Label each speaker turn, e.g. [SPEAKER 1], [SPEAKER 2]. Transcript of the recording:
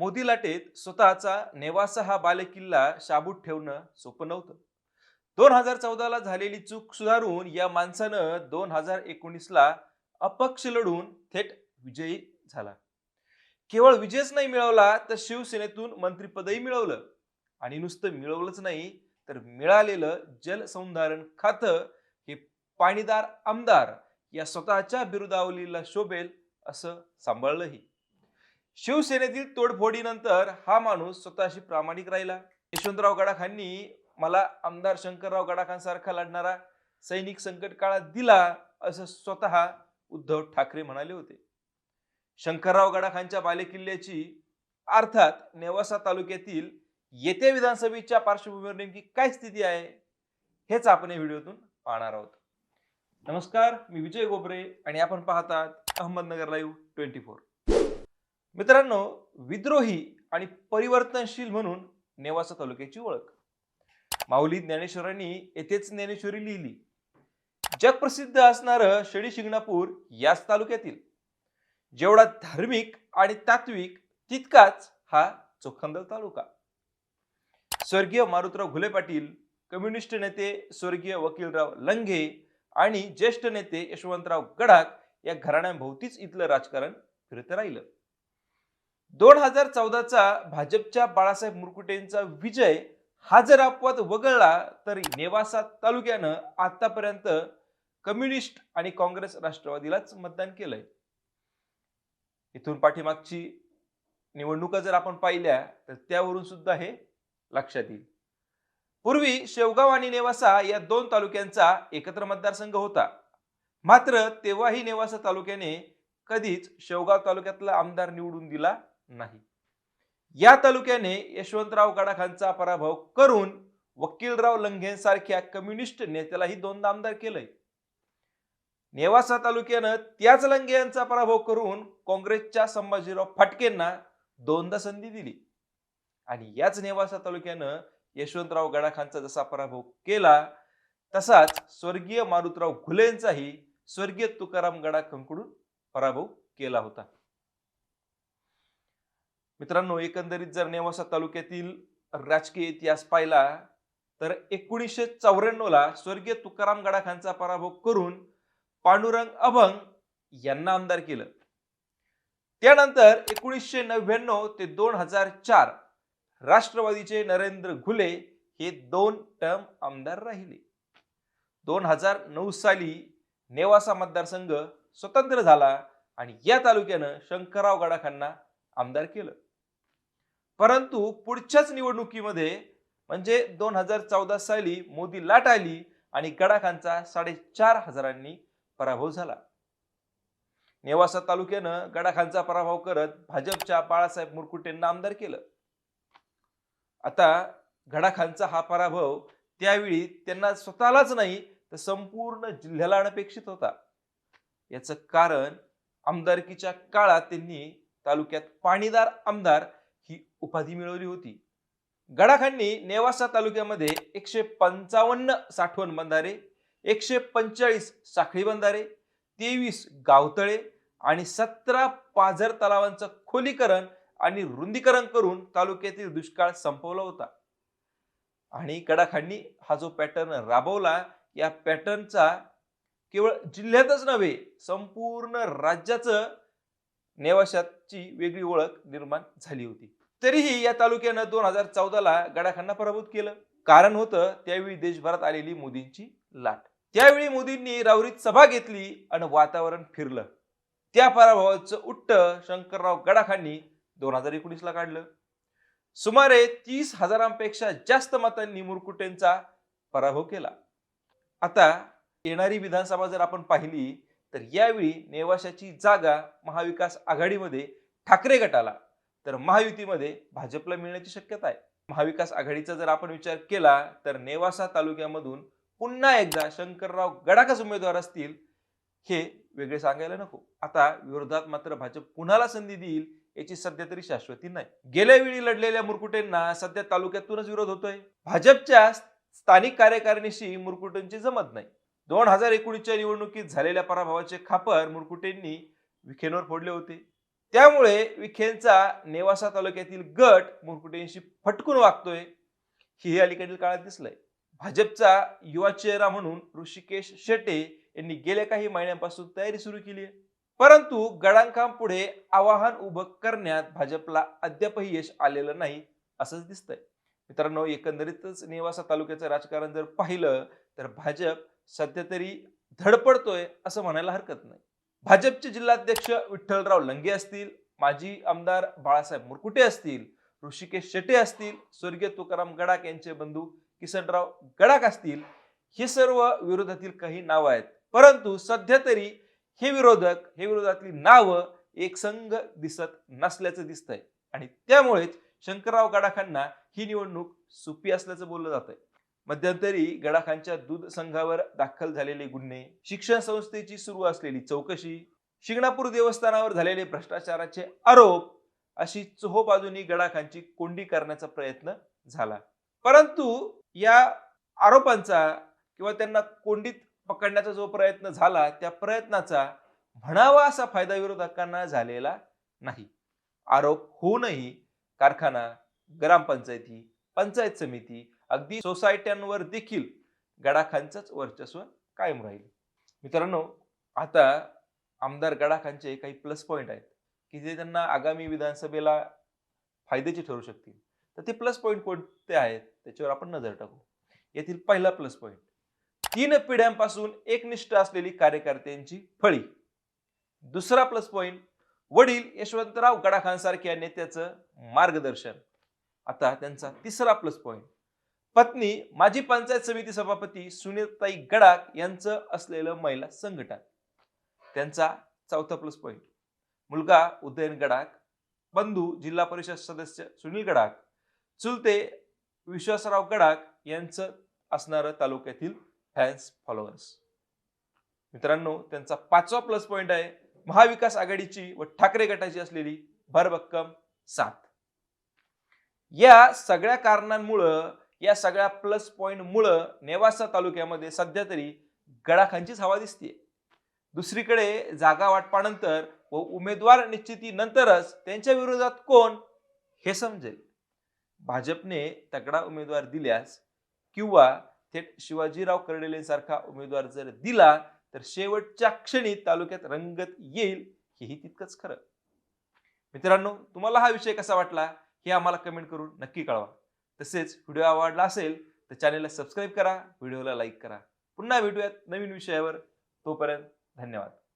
[SPEAKER 1] मोदी लाटेत स्वतःचा नेवासा हा बालेकिल्ला शाबूत ठेवणं सोपं नव्हतं. दोन हजार चौदाला झालेली चूक सुधारून या माणसानं दोन हजार एकोणीसला अपक्ष लढून थेट विजयी झाला. केवळ विजयच नाही मिळवला तर शिवसेनेतून मंत्रिपदही मिळवलं. आणि नुसतं मिळवलंच नाही तर मिळालेलं जलसंधारण खातं हे पाणीदार आमदार या स्वतःच्या बिरुदावलीला शोभेल असं सांभाळलंही. शिवसेनेतील तोडफोडीनंतर हा माणूस स्वतःशी प्रामाणिक राहिला. यशवंतराव गडाखांनी मला आमदार शंकरराव गडाखांसारखा लढणारा सैनिक संकट काळात दिला असं स्वतः उद्धव ठाकरे म्हणाले होते. शंकरराव गडाखांच्या बालेकिल्ल्याची अर्थात नेवासा तालुक्यातील येत्या विधानसभेच्या पार्श्वभूमीवर नेमकी काय स्थिती आहे हेच आपण या व्हिडिओतून पाहणार आहोत. नमस्कार मी विजय गोबरे आणि आपण पाहतात अहमदनगर लाईव्ह ट्वेंटी फोर. मित्रांनो विद्रोही आणि परिवर्तनशील म्हणून नेवासा तालुक्याची ओळख. माऊली ज्ञानेश्वरांनी येथेच ज्ञानेश्वरी लिहिली. जगप्रसिद्ध असणारं शनी शिंगणापूर याच तालुक्यातील. जेवढा धार्मिक आणि तात्विक तितकाच हा चोखंदल तालुका. स्वर्गीय मारुतराव घुले पाटील कम्युनिस्ट नेते स्वर्गीय वकीलराव लंघे आणि ज्येष्ठ नेते यशवंतराव गडाख या घराण्यांभोवतीच इथलं राजकारण फिरत राहिलं. दोन हजार चौदाचा भाजपच्या बाळासाहेब मुरकुटेंचा विजय हा जर अपवाद वगळला तर नेवासा तालुक्यानं आतापर्यंत कम्युनिस्ट आणि काँग्रेस राष्ट्रवादीलाच मतदान केलंय. इथून पाठीमागची निवडणुका जर आपण पाहिल्या तर त्यावरून सुद्धा हे लक्षात येईल. पूर्वी शेवगाव आणि नेवासा या दोन तालुक्यांचा एकत्र मतदारसंघ होता. मात्र तेव्हाही नेवासा तालुक्याने कधीच शेवगाव तालुक्यातला आमदार निवडून दिला नाही. या तालुक्याने यशवंतराव गडाखांचा पराभव करून वकीलराव लंघेंसारख्या कम्युनिस्ट नेत्यालाही दोनदा आमदार केलंय. नेवासा तालुक्यानं त्याच लंगे यांचा पराभव करून काँग्रेसच्या संभाजीराव फाटकेंना दोनदा संधी दिली. आणि याच नेवासा तालुक्यानं यशवंतराव गडाखांचा जसा पराभव केला तसाच स्वर्गीय मारुतराव घुलेंचाही स्वर्गीय तुकाराम गडाखांकडून पराभव केला होता. मित्रांनो एकंदरीत जर नेवासा तालुक्यातील राजकीय इतिहास पाहिला तर एकोणीसशे चौऱ्याण्णव ला स्वर्गीय तुकाराम गडाखांचा पराभव करून पांडुरंग अभंग यांना आमदार केलं. त्यानंतर एकोणीसशे नव्याण्णव ते दोन हजार चार राष्ट्रवादीचे नरेंद्र घुले हे दोन टर्म आमदार राहिले. दोन हजार नऊ साली नेवासा मतदारसंघ स्वतंत्र झाला आणि या तालुक्यानं शंकरराव गडाखांना आमदार केलं. परंतु पुढच्याच निवडणुकीमध्ये म्हणजे दोन हजार चौदा साली मोदी लाट आली आणि गडाखांचा साडेचार हजारांनी पराभव झाला. नेवासा तालुक्यानं गडाखांचा पराभव करत भाजपच्या बाळासाहेब मुरकुटेंना आमदार केलं. आता गडाखांचा हा पराभव त्यावेळी त्यांना स्वतःलाच नाही तर संपूर्ण जिल्ह्याला अनपेक्षित होता. याचं कारण आमदारकीच्या काळात त्यांनी तालुक्यात पाणीदार आमदार ही उपाधी मिळवली होती. गडाखांनी नेवासा तालुक्यामध्ये एकशे पंचावन्न साठवण बंधारे एकशे पंचेचाळीस साखळी बंधारे तेवीस गावतळे आणि सतरा पाझर तलावांचं खोलीकरण आणि रुंदीकरण करून तालुक्यातील दुष्काळ संपवला होता. आणि गडाखांनी हा जो पॅटर्न राबवला या पॅटर्नचा केवळ जिल्ह्यातच नव्हे संपूर्ण राज्याचं नेवाशाची वेगळी ओळख निर्माण झाली होती. तरीही या तालुक्यानं दोन हजार चौदाला गडाखांना पराभूत केलं. कारण होतं त्यावेळी देशभरात आलेली मोदींची लाट. त्यावेळी मोदींनी रावरीत सभा घेतली आणि वातावरण फिरलं. त्या पराभवाचं उट्ट शंकरराव गडाखांनी दोन हजार एकोणीस ला काढलं. सुमारे तीस हजारांपेक्षा जास्त मतांनी मुरकुटेंचा पराभव केला. आता येणारी विधानसभा जर आपण पाहिली तर यावेळी नेवाशाची जागा महाविकास आघाडीमध्ये ठाकरे गटाला तर महायुतीमध्ये भाजपला मिळण्याची शक्यता आहे. महाविकास आघाडीचा जर आपण विचार केला तर नेवासा तालुक्यामधून पुन्हा एकदा शंकरराव गडाकच उमेदवार असतील हे वेगळे सांगायला नको. आता विरोधात मात्र भाजप कुणाला संधी देईल याची सध्या तरी शाश्वती नाही. गेल्या वेळी लढलेल्या मुरकुटेंना सध्या तालुक्यातूनच विरोध होतोय. भाजपच्या स्थानिक कार्यकारिणीशी मुरकुटेंची जमत नाही. दोन हजार एकोणीसच्या निवडणुकीत झालेल्या पराभवाचे खापर मुरकुटेंनी विखेंवर फोडले होते. त्यामुळे विखेंचा नेवासा तालुक्यातील गट मुरकुटेंशी फटकून वागतोय हे अलीकडील काळात दिसलंय. भाजपचा युवा चेहरा म्हणून ऋषिकेश शेटे यांनी गेल्या काही महिन्यांपासून तयारी सुरू केली आहे. परंतु गडांकाम पुढे आवाहन उभं करण्यात भाजपला अद्यापही यश आलेलं नाही असंच दिसतंय. मित्रांनो एकंदरीतच नेवासा तालुक्याचं राजकारण जर पाहिलं तर भाजप सध्या तरी धडपडतोय असं म्हणायला हरकत नाही. भाजपचे जिल्हाध्यक्ष विठ्ठलराव लंगे असतील माजी आमदार बाळासाहेब मुरकुटे असतील ऋषिकेश शेटे असतील स्वर्गीय तुकाराम गडाख यांचे बंधू किसनराव गडाख असतील हे सर्व विरोधातील काही नावं आहेत. परंतु सध्या तरी हे विरोधक हे विरोधातली नावं एकसंघ दिसत नसल्याचं दिसतंय. आणि त्यामुळेच शंकरराव गडाखांना ही निवडणूक सोपी असल्याचं बोललं जात आहे मध्यंतरी गडाखांच्या दूध संघावर दाखल झालेले गुन्हे शिक्षण संस्थेची सुरू असलेली चौकशी शिंगणापूर देवस्थानावर झालेले भ्रष्टाचाराचे आरोप अशी चोहोबाजूनी गडाखांची कोंडी करण्याचा प्रयत्न झाला. परंतु या आरोपांचा किंवा त्यांना कोंडीत पकडण्याचा जो प्रयत्न झाला त्या प्रयत्नाचा म्हणावा असा फायदा विरोधकांना झालेला नाही. आरोप होऊनही कारखाना ग्रामपंचायती पंचायत समिती अगदी सोसायट्यांवर देखील गडाखांचंच वर्चस्व कायम राहील. मित्रांनो आता आमदार गडाखांचे काही प्लस पॉईंट आहेत की जे त्यांना आगामी विधानसभेला फायद्याचे ठरू शकतील. तर ते प्लस पॉईंट कोणते आहेत? त्याच्यावर आपण नजर टाकू. येथील पहिला प्लस पॉईंट तीन पिढ्यांपासून एकनिष्ठ असलेली कार्यकर्त्यांची फळी. दुसरा प्लस पॉईंट वडील यशवंतराव गडाखांसारख्या नेत्याचं मार्गदर्शन. आता त्यांचा तिसरा प्लस पॉईंट पत्नी माजी पंचायत समिती सभापती सुनीताई गडाख यांचं असलेलं महिला संघटन. त्यांचा चौथा प्लस पॉईंट मुलगा उदयन गडाख बंधू जिल्हा परिषद सदस्य सुनील गडाख चुलते विश्वासराव गडाख यांचं असणारं तालुक्यातील फॅन्स फॉलोअर्स मित्रांनो त्यांचा पाचवा प्लस पॉइंट आहे. महाविकास आघाडीची व ठाकरे गटाची असलेली भरभक्कम साथ. या सगळ्या कारणांमुळं या सगळ्या प्लस पॉईंट मुळे नेवासा तालुक्यामध्ये सध्या तरी गडाखांचीच हवा दिसते दुसरीकडे जागा वाटपानंतर व उमेदवार निश्चितीनंतरच त्यांच्या विरोधात कोण हे समजेल. भाजपने तगडा उमेदवार दिल्यास किंवा थेट शिवाजीराव कर्डेलेंसारखा उमेदवार जर दिला तर शेवटच्या क्षणी तालुक्यात रंगत येईल हेही तितकंच खरं. मित्रांनो तुम्हाला हा विषय कसा वाटला हे आम्हाला कमेंट करून नक्की कळवा. तसेच व्हिडिओ आवडला असेल तर चॅनेलला सबस्क्राईब करा व्हिडिओला लाईक करा. पुन्हा भेटूयात नवीन विषयावर. तोपर्यंत धन्यवाद.